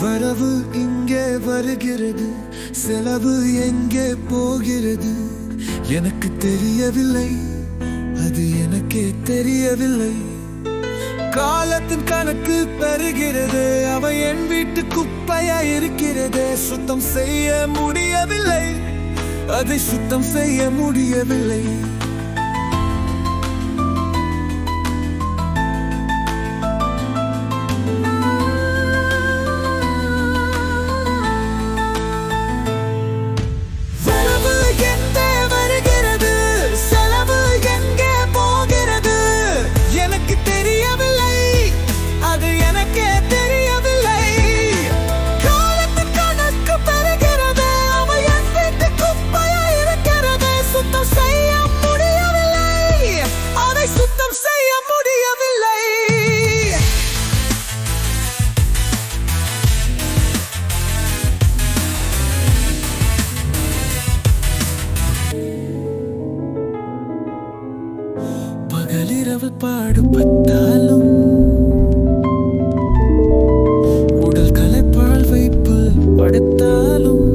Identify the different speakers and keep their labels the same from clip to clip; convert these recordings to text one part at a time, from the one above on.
Speaker 1: வரவு இங்கே வருகிறது செலவு எங்கே போகிறது? எனக்கு தெரியவில்லை அது எனக்கே தெரியவில்லை. காலத்தின் கணக்கு பெறுகிறது அவ என் வீட்டு குப்பையா இருக்கிறது. சுத்தம் செய்ய முடியவில்லை அதை சுத்தம் செய்ய முடியவில்லை. இரவு பாடுபட்டாலும் உடல் கலைப்பால் வைப்பு படுத்தாலும்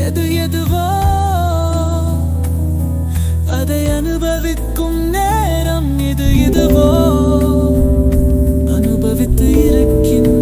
Speaker 1: எது எதுவோ அதை அனுபவிக்கும் நேரம் இது இதுவோ அனுபவித்து இருக்கின்ற